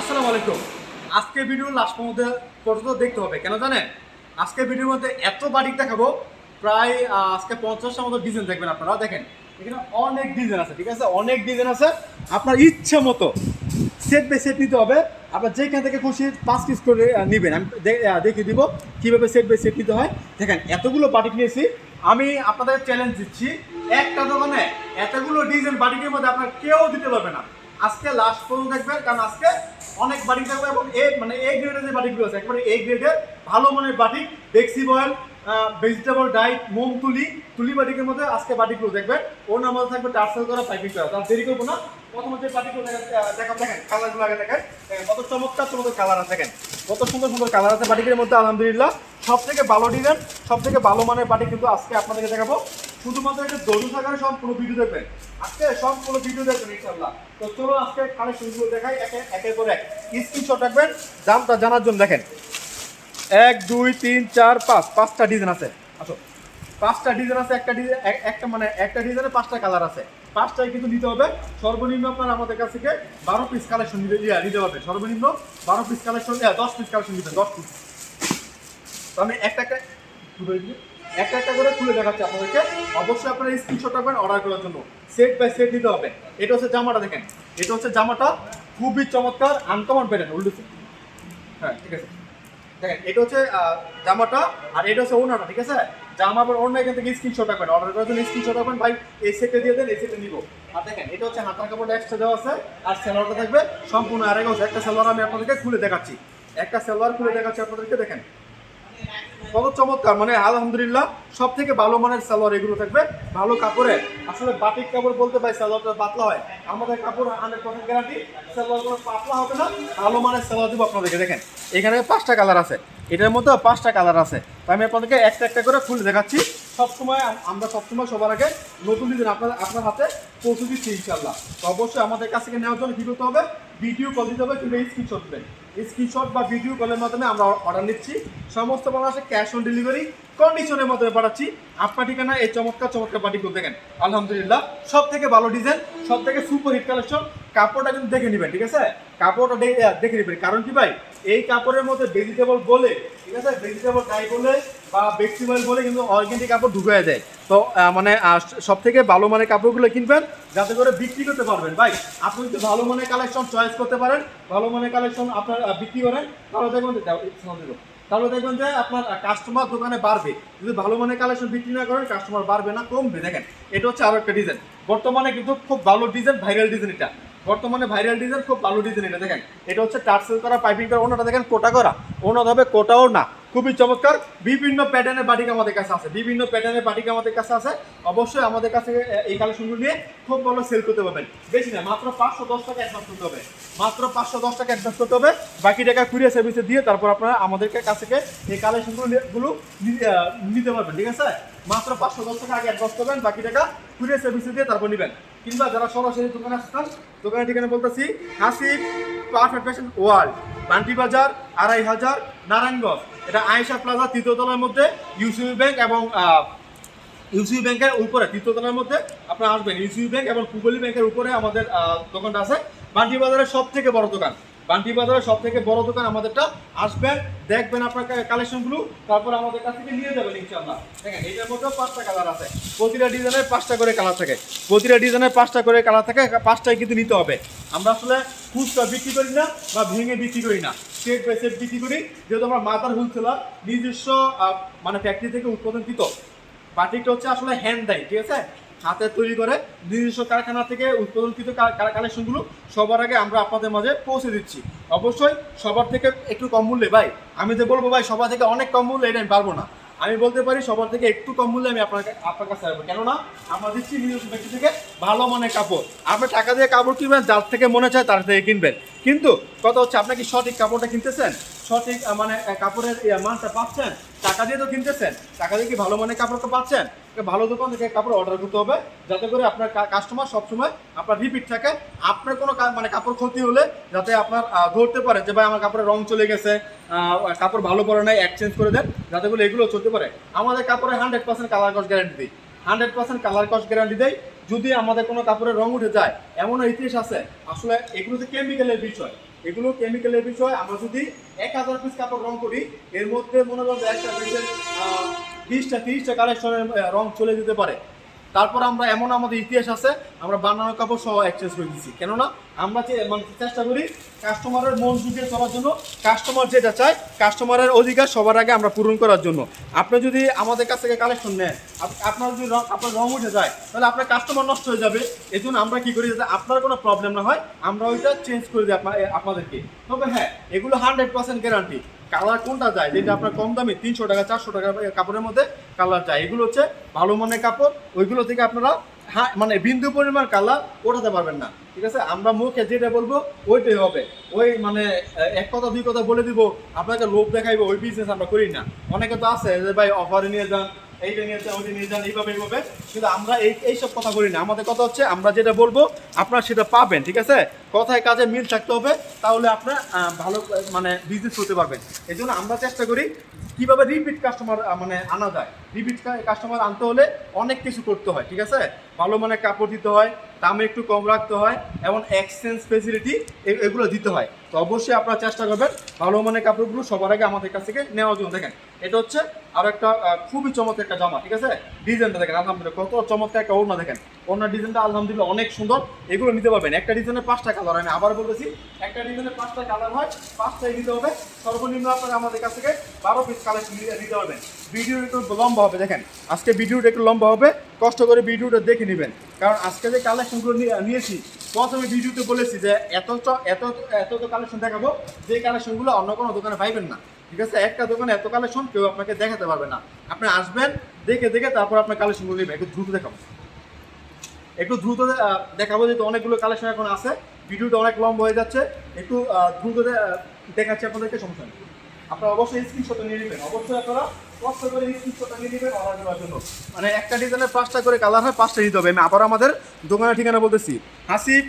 আসসালামু আলাইকুম। আজকে ভিডিও লাস্ট পর্যন্ত পর্যন্ত দেখতে হবে, কেন জানেন? আজকে ভিডিওর মধ্যে এত বাটিক দেখাবো, প্রায় আজকে পঞ্চাশটার মতো ডিজাইন দেখবেন আপনারা, দেখেন। এখানে অনেক ডিজাইন আছে, ঠিক আছে? অনেক ডিজাইন আছে। আপনার ইচ্ছে মতো সেট বাই সেট নিতে হবে। আপনার যেখান থেকে খুশি পাঁচ পিস করে নিবেন। আমি দেখিয়ে দিব কীভাবে সেট বাই সেট নিতে হয়। দেখেন, এতগুলো বাটিক নিয়েছি। আমি আপনাদের চ্যালেঞ্জ দিচ্ছি, একটা দোকানে এতগুলো ডিজাইন বাটিকের মধ্যে আপনার কেউ দিতে পারবে না। আজকে লাস্ট পর্যন্ত দেখবেন, কারণ আজকে অনেক বাটিক থাকবে এবং এ মানে এ গ্রেডের যে বাটিকগুলো আছে, একবারে এ গ্রেডের ভালো মানের বাটিক ডেক্সি বয়েল ভেজিটেবল ডাইট মোম তুলি তুলি বাটিকের মধ্যে আজকে বাটিকগুলো দেখবেন। ওর নাম থাকবে টার্সেল করা পাইপিং করা তার দেরি করব না। প্রথমে যে বাটিকগুলো দেখা দেখা দেখেন কালারগুলো আগে দেখেন। দেখেন, কত কালার আছে দেখেন। কত সুন্দর সুন্দর কালার আছে মধ্যে সব থেকে ভালো ডিজাইন সব থেকে ভালো মানের কিন্তু আজকে আপনাদেরকে দেখাবো। শুধুমাত্র একটা দরু থাকার ভিডিও দেখবেন। আজকে ভিডিও দেখবেন তো চলো আজকে একে একের এক। রাখবেন দামটা জানার জন্য দেখেন। এক দুই তিন চার পাঁচ পাঁচটা ডিজাইন আছে। পাঁচটা ডিজাইন আছে একটা ডিজাইন একটা মানে একটা ডিজাইনে পাঁচটা কালার আছে। পাঁচটাই কিন্তু নিতে হবে। সর্বনিম্ন আপনার আমাদের কাছ থেকে বারো পিস কালেকশন নিতে নিতে হবে। সর্বনিম্ন বারো পিস কালেকশন দশ পিস কালেকশন নিতে দশ পিস তো আমি একটা একটা একটা একটা করে খুলে দেখাচ্ছি আপনাদেরকে। অবশ্যই আপনারা স্ক্রিনশট রাখবেন অর্ডার করার জন্য। সেট বাই সেট নিতে হবে। এটা হচ্ছে জামাটা দেখেন। এটা হচ্ছে জামাটা খুবই চমৎকার আনকমন প্যাটার্ন উল্টো হ্যাঁ ঠিক আছে। দেখেন, এটা হচ্ছে জামাটা আর এটা হচ্ছে ওনাটা ঠিক আছে? জামা আবার অন্য এখান থেকে স্ক্রিনশট রাখবেন অর্ডার করার জন্য স্ক্রিনশট রাখবেন ভাই এই সেটে দিয়ে দেন এই সেটে নিব। আর দেখেন, এটা হচ্ছে হাতার কাপড় এক্সট্রা দেওয়া আছে। আর সেলোয়ারটা থাকবে সম্পূর্ণ আরেক একটা সেলোয়ার আমি আপনাদেরকে খুলে দেখাচ্ছি। একটা সেলোয়ার খুলে দেখাচ্ছি আপনাদেরকে, দেখেন। কত চমৎকার মানে আলহামদুলিল্লাহ সব থেকে ভালো মানের সালোয়ার এগুলো থাকবে। ভালো কাপড়ে, আসলে বাটিক কাপড় বলতে ভাই সালোয়ারটা পাতলা হয়। আমাদের কাপড় হান্ড্রেড পার্সেন্ট গ্যারান্টি সালোয়ার পাতলা হবে না, ভালো মানের সালোয়ার দেবো আপনাদেরকে, দেখেন। এখানে পাঁচটা কালার আছে, এটার মধ্যে পাঁচটা কালার আছে। আমি আপনাদেরকে একটা একটা করে খুলে দেখাচ্ছি। সবসময় আমরা সবসময় সবার আগে নতুন ডিজাইন আপনার আপনার হাতে পৌঁছে দিচ্ছি ইনশাল্লাহ অবশ্যই আমাদের কাছ থেকে নেওয়ার জন্য কী করতে হবে? ভিডিও কল দিতে হবে কিংবা স্ক্রিনশট দেবেন। স্ক্রিনশট বা ভিডিও কলের মাধ্যমে আমরা অর্ডার নিচ্ছি। সমস্ত বাংলাদেশে ক্যাশ অন ডেলিভারি কন্ডিশনের মাধ্যমে পাঠাচ্ছি। আপনার ঠিকানা, এই চমৎকার চমৎকার পার্টিগুলো দেখেন আলহামদুলিল্লাহ সব থেকে ভালো ডিজাইন সব থেকে সুপার হিট কালেকশন কাপড়টা কিন্তু দেখে নেবেন, ঠিক আছে? কাপড়টা দেখে নেবেন। কারণ কি ভাই? এই কাপড়ের মধ্যে ভেজিটেবল বলে, ঠিক আছে? ভেজিটেবল ডাই বলে বা বেক্সিবল বলে কিন্তু অর্গেনিক কাপড় ঢুকে দেয়। তো মানে সব থেকে ভালো মানের কাপড়গুলো কিনবেন যাতে করে বিক্রি করতে পারবেন। ভাই, আপনি যদি ভালো মানের কালেকশন চয়েস করতে পারেন, ভালো মানের কালেকশন আপনার বিক্রি করেন, তাহলে দেখবেন। তাহলে দেখবেন যে আপনার কাস্টমার দোকানে বাড়বে। যদি ভালো মানের কালেকশন বিক্রি না করেন কাস্টমার বাড়বে না, কমবে। দেখেন, এটা হচ্ছে আরও একটা ডিজাইন বর্তমানে কিন্তু খুব ভালো ডিজাইন ভাইরাল ডিজাইন এটা। বর্তমানে ভাইরাল ডিজাইন খুব ভালো ডিজাইন এটা। দেখেন, এটা হচ্ছে টার্সেল করা পাইপিং করা, ওনাটা দেখেন, কোটা করা। হবে কোটাও না। খুবই চমৎকার। বিভিন্ন প্যাটার্নের বাটিক আমাদের কাছে আছে। বিভিন্ন প্যাটার্নের বাটিক আমাদের কাছে আছে। অবশ্যই আমাদের কাছে এই কালেকশনগুলো নিয়ে খুব ভালো সেল করতে পারবেন। বেশি না, মাত্র পাঁচশো দশ টাকা অ্যাডভান্স করতে হবে। মাত্র পাঁচশো দশ টাকা অ্যাডভান্স করতে হবে। বাকি টাকা কুরিয়ার সার্ভিসে দিয়ে তারপর আপনারা আমাদেরকে কাছ থেকে এই কালেকশনগুলো নিতে পারবেন, ঠিক আছে? মাত্র পাঁচশো দশ টাকা আগে অ্যাডভান্স করবেন, বাকি টাকা কুরিয়ার সার্ভিসে দিয়ে তারপর নেবেন। কিংবা যারা সরাসরি দোকানে আসতাম দোকানের ঠিকানা বলতেছি Hasib perfect fashion world. Banti Bazar, আড়াই হাজার, নারায়ণগঞ্জ। এটা আয়েশা প্লাজা তৃতীয়তলার মধ্যে, ইউসিবি ব্যাংক এবং ইউসিবি ব্যাংকের উপরে তৃতীয়তলার মধ্যে আপনারা আসবেন। ইউসিবি ব্যাংক এবং পুগলি ব্যাংকের উপরে আমাদের দোকানটা আছে। বান্টি বাজারের সব থেকে বড় দোকান। বান্টি বাজারের সব থেকে বড় দোকান আমাদেরটা। আসবেন, দেখবেন আপনার কালেকশনগুলো, তারপর আমাদের কাছ থেকে নিয়ে যাবেন ইনশাল্লাহ দেখেন মধ্যেও পাঁচটা কালার আছে। প্রতিটা ডিজাইনের পাঁচটা করে কালার থাকে। প্রতিটা ডিজাইনের পাঁচটা করে কালার থাকে, পাঁচটাই কিন্তু নিতে হবে। আমরা আসলে খুচরা বিক্রি করি না বা ভেঙে বিক্রি করি না। সেট বাই সেট বিক্রি করি। যেহেতু আমরা মাদার হোলসেলার নিজস্ব মানে ফ্যাক্টরি থেকে উৎপাদনকৃত বাটিকটা হচ্ছে আসলে হ্যান্ড দেয় ঠিক আছে? হাতে তৈরি করে নিজস্ব কারখানা থেকে উৎপাদনকৃত কালেকশনগুলো সবার আগে আমরা আপনাদের মাঝে পৌঁছে দিচ্ছি। অবশ্যই সবার থেকে একটু কম মূল্যে, ভাই, আমি যে বলব, ভাই, সবার থেকে অনেক কম মূল্যে এটা আমি পারব না। আমি বলতে পারি সবার থেকে একটু কম মূল্যে আমি আপনাকে আপনার কাছে আসব। কেননা আমরা দিচ্ছি নিজস্ব ব্যক্তি থেকে ভালো মানের কাপড়। আপনি টাকা দিয়ে কাপড় কিনবেন, যার থেকে মনে চায় তার থেকে কিনবেন। কিন্তু কথা হচ্ছে, আপনি কি সঠিক কাপড়টা কিনতেছেন? সঠিক মানে কাপড়ের মানটা পাচ্ছেন? টাকা দিয়ে তো কিনতেছেন। টাকা দিয়ে কি ভালো মানের কাপড়টা পাচ্ছেন? ভালো দোকান থেকে কাপড় অর্ডার করতে হবে, যাতে করে আপনার কাস্টমার সবসময় আপনার রিপিট থাকে। আপনার কোনো মানে কাপড় ক্ষতি হলে যাতে আপনার ধরতে পারে যে, ভাই, আমার কাপড়ের রং চলে গেছে কাপড় ভালো পরে নাই এক্সচেঞ্জ করে দেন। যাতে করে এগুলো চলতে পারে। আমাদের কাপড়ে হান্ড্রেড পার্সেন্ট কালার কস গ্যারান্টি দিই হান্ড্রেড পার্সেন্ট কালার কস গ্যারান্টি দেয় যদি আমাদের কোনো কাপড়ের রং উঠে যায়, এমনও ইতিহাস আছে। আসলে এগুলো যে কেমিক্যালের বিষয়, এগুলো কেমিক্যালের বিষয়, আমরা যদি এক হাজার পিস কাপড় রং করি, এর মধ্যে মনে করেন একটা পিসের বিশটা, তিরিশটা কালেকশনের রং চলে যেতে পারে। তারপর আমরা এমন আমাদের ইতিহাস আছে, আমরা বানানো কাপড় সহ এক্সচেঞ্জ করে দিচ্ছি কেননা আমরা যে মানে চেষ্টা করি কাস্টমারের মন জুগিয়ে চলার জন্য কাস্টমার যেটা চায় কাস্টমারের অধিকার সবার আগে আমরা পূরণ করার জন্য। আপনি যদি আমাদের কাছ থেকে কালেকশন নেন আপনার যদি রং আপনার রং উঠে যায়, তাহলে আপনার কাস্টমার নষ্ট হয়ে যাবে। এই জন্য আমরা কি করি যাতে আপনার কোনো প্রবলেম না হয়, আমরা ওইটা চেঞ্জ করে দিই আপনাদেরকে। তবে হ্যাঁ এগুলো হান্ড্রেড পার্সেন্ট গ্যারান্টি কালার কোনটা যায়? যেটা আপনার কম দামে, তিনশো টাকা, চারশো টাকা কাপড়ের মধ্যে কালার যায়। এগুলো হচ্ছে ভালো মানের কাপড়। ওইগুলো থেকে আপনারা হ্যাঁ মানে বিন্দু পরিমাণ কালার ওঠাতে পারবেন না। ঠিক আছে? আমরা মুখে যেটা বলব, ওইটাই হবে। ওই মানে এক কথা, দুই কথা বলে দিব, আপনাকে লোভ দেখাইবো, ওই বিজনেস আমরা করি না। অনেকে তো আছে যে, ভাই অফারে নিয়ে যান, এইটা নিয়ে যান, ওইটা নিয়ে যান, এইভাবে এইভাবে। কিন্তু আমরা এই এইসব কথা বলি না। আমাদের কথা হচ্ছে আমরা যেটা বলব, আপনারা সেটা পাবেন, ঠিক আছে? কথায় কাজে মিল থাকতে হবে, তাহলে আপনার ভালো মানে বিজনেস করতে পারবেন। এই জন্য আমরা চেষ্টা করি কীভাবে রিপিট কাস্টমার মানে আনা যায়। রিপিট কাস্টমার আনতে হলে অনেক কিছু করতে হয়, ঠিক আছে? ভালো মানের কাপড় দিতে হয়, দামে একটু কম রাখতে হয়, এবং এক্সচেঞ্জ ফেসিলিটি এগুলো দিতে হয়। তো অবশ্যই আপনারা চেষ্টা করবেন ভালো মানের কাপড়গুলো সবার আগে আমাদের কাছ থেকে নেওয়ার জন্য। দেখেন, এটা হচ্ছে আরও একটা খুবই চমৎকার একটা জামা, ঠিক আছে? ডিজাইনটা দেখেন, আলহামদুলিল্লাহ কত চমৎকার একটা ওড়না দেখেন। ওড়নার ডিজাইনটা আলহামদুলিল্লাহ অনেক সুন্দর। এগুলো নিতে পারবেন। একটা ডিজাইনের পাঁচটা কালার আমি আবার বলতেছি, একটা ডিজাইনের পাঁচটা কালার হয়, পাঁচটাই নিতে হবে। সর্বনিম্ন আপনারা আমাদের কাছ থেকে বারো পিস কালেকশন নিতে পারবেন। ভিডিও একটু লম্বা হবে, দেখেন। আজকে ভিডিওটা একটু লম্বা হবে, কষ্ট করে ভিডিওটা দেখে নেবেন। কারণ আজকে যে কালেকশনগুলো নিয়েছি, প্রথমে ভিডিওতে বলেছি যে এত চ- এত এত কালেকশন দেখাবো, যে কালেকশনগুলো অন্য কোনো দোকানে পাইবেন না। ঠিক আছে? একটা দোকানে এত কালেকশন কেউ আপনাকে দেখাতে পারবে না। আপনি আসবেন, দেখে দেখে তারপর আপনার কালেকশনগুলো নেবেন একটু দ্রুত দেখাবো। একটু দ্রুত দেখাবো যেহেতু অনেকগুলো কালেকশন এখন আছে। ভিডিওটা অনেক লম্বা হয়ে যাচ্ছে। একটু দ্রুত দেখাচ্ছি আপনাদেরকে, সমস্যা নেই। আপনারা অবশ্যই স্ক্রিনশটটা নিয়ে নেবেন। অবশ্যই আপনারা কষ্ট করে স্ক্রিনশটটা নিয়ে নেবেন অর্ডার দেওয়ার জন্য। মানে একটা ডিজাইনের পাঁচটা করে কালার হয়, পাঁচটা নিতে হবে। আমি আবার আমাদের দোকানের ঠিকানা বলতেছি। হাসিব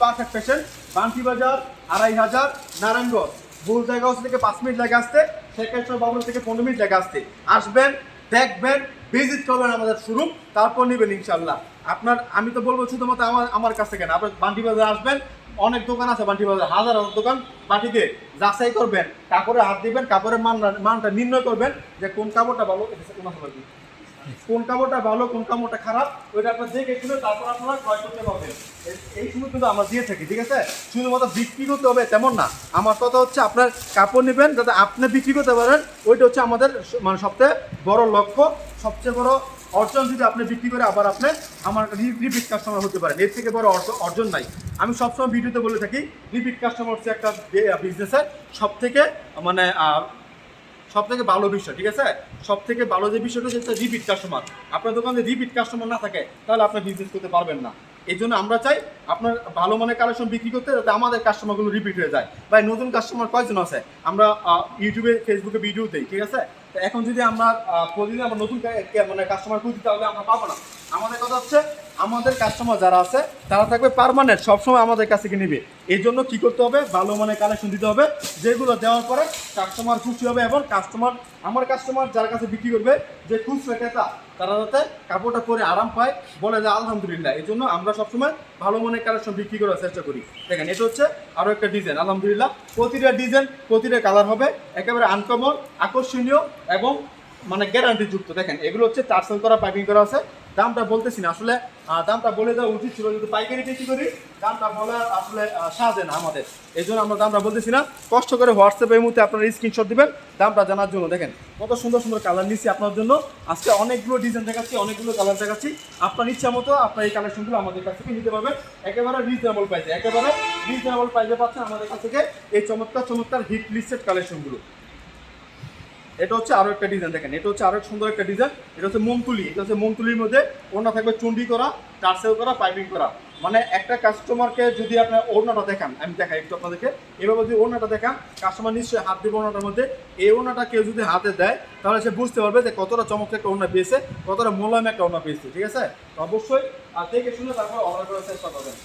পারফেক্ট ফ্যাশন, বান্টি বাজার, আড়াই হাজার, নারায়ণগঞ্জ। ভুল জায়গা থেকে পাঁচ মিনিট জায়গা আসতে শেখেশ্বর বাবুল থেকে পনেরো মিনিট জায়গা আসতে। আসবেন, দেখবেন ভিজিট করবেন আমাদের শোরুম তারপর নেবেন ইনশাল্লাহ। আপনার, আমি তো বলব শুধুমাত্র আমার আমার কাছ থেকে না, আপনার বান্টি বাজার আসবেন, অনেক দোকান আছে বান্টি বাজার, হাজার হাজার দোকান, বাটিতে যাচাই করবেন, কাপড়ে হাত দিবেন, কাপড়ের মান মানটা নির্ণয় করবেন, যে কোন কাপড়টা ভালো, এটা কোন কাপড় কি? ভালো, কোন কাপড়টা খারাপ, ওইটা আপনার দেখে শুনে তারপর আপনারা ক্রয় করতে পারবেন। এই- সময় কিন্তু আমরা দিয়ে থাকি, ঠিক আছে? শুধুমাত্র বিক্রি করতে হবে, তেমন না। আমার কথা হচ্ছে আপনার কাপড় নেবেন, যাতে আপনি বিক্রি করতে পারেন, ওইটা হচ্ছে আমাদের মানে সবচেয়ে বড় লক্ষ্য, সবচেয়ে বড় অর্জন যদি আপনি বিক্রি করে আবার আপনি আমার রিপিট কাস্টমার হতে পারেন। এর থেকে বড় অর্জ- অর্জন নাই। আমি সবসময় ভিডিওতে বলে থাকি রিপিট কাস্টমার হচ্ছে একটা বিজনেসের সব থেকে মানে সব থেকে ভালো বিষয়, ঠিক আছে? সব থেকে ভালো যে বিষয়টা হচ্ছে রিপিট কাস্টমার আপনার দোকানে রিপিট কাস্টমার না থাকে, তাহলে আপনি বিজনেস করতে পারবেন না। এই জন্য আমরা চাই আপনার ভালো মানের কালেকশন বিক্রি করতে যাতে আমাদের কাস্টমারগুলো রিপিট হয়ে যায়। ভাই, নতুন কাস্টমার কয়জন আছে? আমরা ইউটিউবে ফেসবুকে ভিডিও দিই, ঠিক আছে? তো এখন যদি আমরা প্রতিদিন আমরা নতুন মানে কাস্টমার খুঁজি তাহলে আমরা পাবো না। আমাদের কথা হচ্ছে আমাদের কাস্টমার যারা আছে, তারা থাকবে পারমানেন্ট সবসময় আমাদের কাছে থেকে নিবে। এই জন্য কী করতে হবে? ভালো মানের কালেকশন দিতে হবে, যেগুলো দেওয়ার পরে কাস্টমার খুশি হবে এবং কাস্টমার আমার কাস্টমার যার কাছে বিক্রি করবে, যে খুচরা ক্রেতা, তারা যাতে কাপড়টা পরে আরাম পায়, বলে যে আলহামদুলিল্লাহ। এই জন্য আমরা সবসময় ভালো মানের কালেকশন বিক্রি করার চেষ্টা করি। দেখেন, এটা হচ্ছে আরও একটা ডিজাইন আলহামদুলিল্লাহ। প্রতিটা ডিজাইন প্রতিটা কালার হবে, একেবারে আনকমন আকর্ষণীয় এবং মানে গ্যারান্টি যুক্ত। দেখেন, এগুলো হচ্ছে টার্সেল করা পাইপিং করা আছে। দামটা বলতেছি না, আসলে দামটা বলে দেওয়া উচিত ছিল যদি পাইকারি বিক্রি করি, দামটা বলা আসলে সাজে না আমাদের। এই জন্য আমরা দামটা বলতেছি না। কষ্ট করে হোয়াটসঅ্যাপের মধ্যে আপনারা স্ক্রিনশট দিবেন, দামটা জানার জন্য। দেখেন, কত সুন্দর সুন্দর কালার নিচ্ছি আপনার জন্য। আজকে অনেকগুলো ডিজাইন দেখাচ্ছি, অনেকগুলো কালার দেখাচ্ছি। আপনার ইচ্ছা মতো আপনার এই কালেকশনগুলো আমাদের কাছ থেকে নিতে পারবেন। একেবারে রিজনেবল প্রাইসে একেবারে রিজনেবল প্রাইসে পাচ্ছেন আমাদের কাছ থেকে এই চমৎকার চমৎকার হিট লিস্টেড কালেকশনগুলো এটা হচ্ছে আরও একটা ডিজাইন দেখেন, এটা হচ্ছে আরও সুন্দর একটা ডিজাইন এটা হচ্ছে মোমতুলি এটা হচ্ছে মোমতুলির মধ্যে ওড়না থাকবে চুন্ডি করা, টার্সেল করা, পাইপিং করা। মানে একটা কাস্টমারকে যদি আপনার ওড়নাটা দেখান, আমি দেখাই একটু আপনাদেরকে, এভাবে যদি ওড়নাটা দেখান কাস্টমার নিশ্চয়ই হাত দেবে ওড়নাটার মধ্যে। এই ওড়নাটা কেউ যদি হাতে দেয়, তাহলে সে বুঝতে পারবে যে কতটা চমৎকার একটা ওড়না পেয়েছে, কতটা মোলায়েম একটা ওড়না পেয়েছে, ঠিক আছে? অবশ্যই, আর দেখে শুনে তারপর অর্ডার করার চেষ্টা করবেন।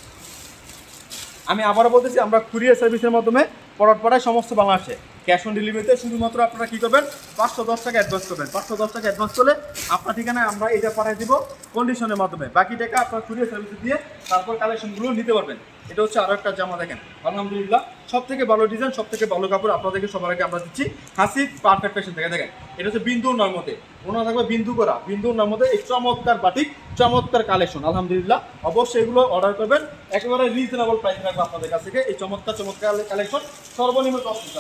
আমি আবারও বলতেছি, আমরা কুরিয়ার সার্ভিসের মাধ্যমে পড়ার পড়ায় সমস্ত বাংলাদেশে। ক্যাশ অন ডেলিভারিতে শুধুমাত্র আপনারা কী করবেন? পাঁচশো দশ টাকা অ্যাডভান্স করবেন। পাঁচশো দশ টাকা অ্যাডভান্স করলে আপনার ঠিকানায় আমরা এটা পাঠিয়ে দিব কন্ডিশনের মাধ্যমে। বাকি টাকা আপনার কুরিয়ার সার্ভিসে দিয়ে তারপর কালেকশনগুলো নিতে পারবেন। এটা হচ্ছে আরও একটা জামা দেখেন। আলহামদুলিল্লাহ সব থেকে ভালো ডিজাইন সব থেকে ভালো কাপড় আপনাদেরকে সবার আগে আমরা দিচ্ছি হাসি পারফেক্ট ফ্যাশন থেকে। দেখেন, এটা হচ্ছে বিন্দু ওনার মধ্যে ওনার থাকবে বিন্দু করা। বিন্দু ওনার মধ্যে এই চমৎকার বাটিক চমৎকার কালেকশন আলহামদুলিল্লাহ, অবশ্যই এগুলো অর্ডার করবেন। একেবারে রিজনেবল প্রাইস রাখব আপনাদের কাছ থেকে। এই চমৎকার চমৎকার কালেকশন সর্বনিম্ন দশ পিস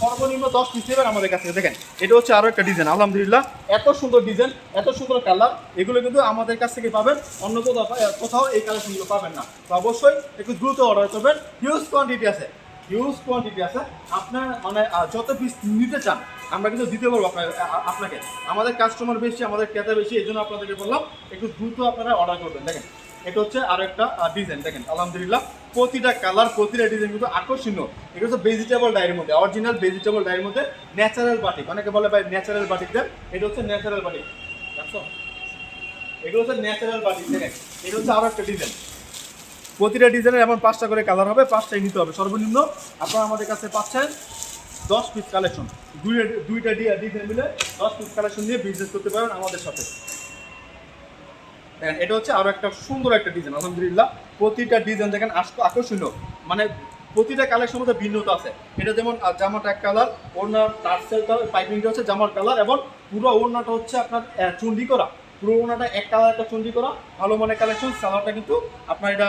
সর্বনিম্ন দশ পিস নেবেন আমাদের কাছ দেখেন, এটা হচ্ছে আরও একটা ডিজাইন আলহামদুলিল্লাহ। এত সুন্দর ডিজাইন এত সুন্দর কালার এগুলো কিন্তু আমাদের কাছ থেকে পাবেন। অন্য কোথাও কোথাও এই কালেকশনগুলো পাবেন না। তো অবশ্যই একটু দ্রুত অর্ডার করবেন। হিউজ কোয়ান্টিটি আছে হিউজ কোয়ান্টিটি আছে। আপনার মানে যত পিস নিতে চান, আমরা কিন্তু দিতে পারব আপনাকে। আমাদের কাস্টমার বেশি, আমাদের ক্রেতা বেশি, এই জন্য আপনাদেরকে বললাম, একটু দ্রুত আপনারা অর্ডার করবেন। দেখেন এটা হচ্ছে আরও একটা ডিজাইন দেখেন, আলহামদুলিল্লাহ, প্রতিটা কালার প্রতিটা ডিজাইন কিন্তু আকর্ষণীয়। এটা হচ্ছে ভেজিটেবল ডায়ের মধ্যে অরিজিনাল ভেজিটেবল ডায়ের মধ্যে ন্যাচারাল বাটিক অনেকে বলে ভাই ন্যাচারাল বাটিক দেন, এটা হচ্ছে ন্যাচারাল বাটিক দেখছ এগুলো হচ্ছে ন্যাচারাল বাটিক দেখেন, এটা হচ্ছে আরও একটা ডিজাইন প্রতিটা ডিজাইনের এমন পাঁচটা করে কালার হবে, পাঁচটাই নিতে হবে। সর্বনিম্ন আপনারা আমাদের কাছে পাচ্ছেন দশ পিস কালেকশন দুইটা দুইটা ডিজাইন মিলে দশ পিস কালেকশন দিয়ে বিজনেস করতে পারেন আমাদের সাথে। দেখেন এটা হচ্ছে আরও একটা সুন্দর একটা ডিজাইন আলহামদুলিল্লাহ। প্রতিটা ডিজাইন দেখেন আকর্ষণীয়। মানে প্রতিটা কালেকশন মধ্যে ভিন্নতা আছে। এটা যেমন জামাটা এক কালার ওড়নার টার্সেলটা পাইপিংটা হচ্ছে জামার কালার এবং পুরো ওড়নাটা হচ্ছে আপনার চুন্ডি করা। পুরো ওড়নাটা এক কালার একটা চুন্ডি করা। ভালো মানের কালেকশন সালোয়ারটা কিন্তু আপনার এটা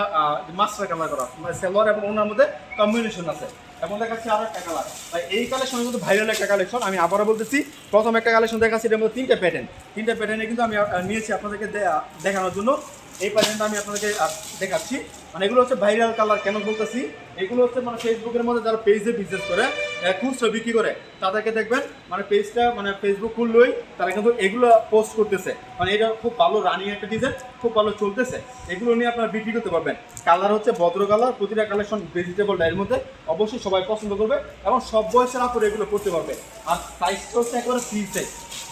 মাস্টার কালার করা। মানে সালোয়ার এবং ওড়নার মধ্যে কম্বিনেশন আছে। এবং দেখাচ্ছি আরও একটা কালার তাই এই কালেকশন কিন্তু ভাইরাল একটা কালেকশন আমি আবারও বলতেছি, প্রথম একটা কালেকশন দেখাচ্ছি এটার মধ্যে তিনটা প্যাটার্ন তিনটা প্যাটার্নে কিন্তু আমি নিয়েছি আপনাদেরকে দেখানোর জন্য। এই প্যাটার্নটা আমি আপনাদেরকে দেখাচ্ছি। মানে এগুলো হচ্ছে ভাইরাল কালার কেন বলতেছি? এগুলো হচ্ছে মানে ফেসবুকের মধ্যে যারা পেজে বিজনেস করে খুচরো বিক্রি করে, তাদেরকে দেখবেন মানে পেজটা মানে ফেসবুক খুললেই তারা কিন্তু এগুলো পোস্ট করতেছে। মানে এটা খুব ভালো রানিং একটা ডিজাইন খুব ভালো চলতেছে। এগুলো নিয়ে আপনারা বিক্রি করতে পারবেন। কালার হচ্ছে ভদ্র কালার প্রতিটা কালেকশন ভেজিটেবল ডায়ের মধ্যে অবশ্যই সবাই পছন্দ করবে এবং সব বয়সের আপুরে এগুলো করতে পারবে। আর সাইজটা হচ্ছে একেবারে ফ্রি সাইজ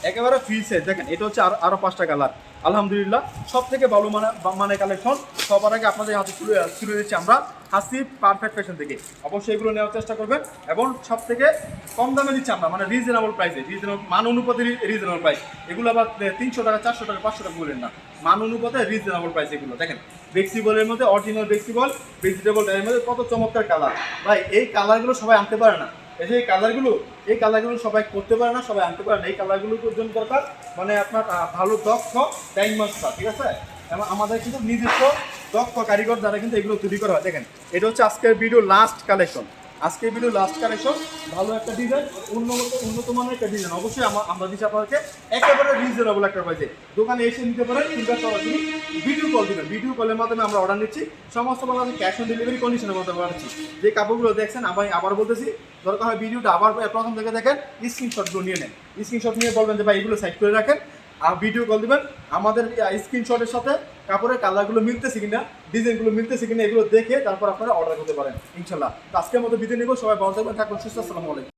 একেবারে ফ্রি সাইজ দেখেন, এটা হচ্ছে আরও আরও পাঁচটা কালার আলহামদুলিল্লাহ সব থেকে ভালো মানে মানে কালেকশন সবার আগে আপনাদের হাতে তুলে তুলে দিচ্ছি আমরা হাসি পারফেক্ট ফ্যাশন থেকে। অবশ্যই এগুলো নেওয়ার চেষ্টা করবেন এবং সব থেকে কম দামে দিচ্ছি আমরা মানে রিজনেবল প্রাইসে রিজনেবল মান অনুপাতে রিজনেবল প্রাইস এগুলো আবার তিনশো টাকা, চারশো টাকা, পাঁচশো টাকা বলেন না। মান অনুপাতে রিজনেবল প্রাইস এগুলো। দেখেন বেক্সিবলের মধ্যে অরিজিনাল বেক্সিবল ভেজিটেবল এর মধ্যে কত চমৎকার কালার ভাই, এই কালারগুলো সবাই আনতে পারে না। এই যে এই কালারগুলো এই কালারগুলো সবাই করতে পারে না, সবাই আনতে পারে না। এই কালারগুলোর জন্য দরকার মানে আপনার ভালো দক্ষ টাইম মাস্টার, ঠিক আছে? এবং আমাদের কিন্তু নিজস্ব দক্ষ কারিগর দ্বারা কিন্তু এগুলো তৈরি করা হয়। দেখেন, এটা হচ্ছে আজকের ভিডিও লাস্ট কালেকশন আজকের ভিডিও লাস্ট কালেকশন ভালো একটা ডিজাইন উন্নত উন্নত মানের একটা ডিজাইন অবশ্যই আমা- আমরা দিচ্ছি আপনাদেরকে একেবারে রিজনেবল একটা প্রাইসে দোকানে এসে নিতে পারেন, কিংবা সরাসরি ভিডিও কল দিবেন। ভিডিও কলের মাধ্যমে আমরা অর্ডার নিচ্ছি। সমস্ত বাংলাদেশ ক্যাশ অন ডেলিভারি কন্ডিশনের মধ্যে পাচ্ছি যে কাপড়গুলো দেখছেন আবার আবার বলতেছি দরকার হয় ভিডিওটা আবার প্রথম থেকে দেখেন স্ক্রিনশটগুলো নিয়ে নেন। স্ক্রিনশট নিয়ে বলবেন যে, ভাই, এগুলো সাইড করে রাখেন আর ভিডিও কল দেবেন। আমাদের স্ক্রিনশটের সাথে কাপড়ের কালারগুলো মিলতেছে কিনা ডিজাইনগুলো মিলতেছে কিনা, এগুলো দেখে তারপর আপনারা অর্ডার করতে পারেন, ইনশাল্লাহ। আজকের মতো বিদায় নেব, সবাই ভালো থাকবেন থাকবেন, সুস্থ আসসালামু আলাইকুম।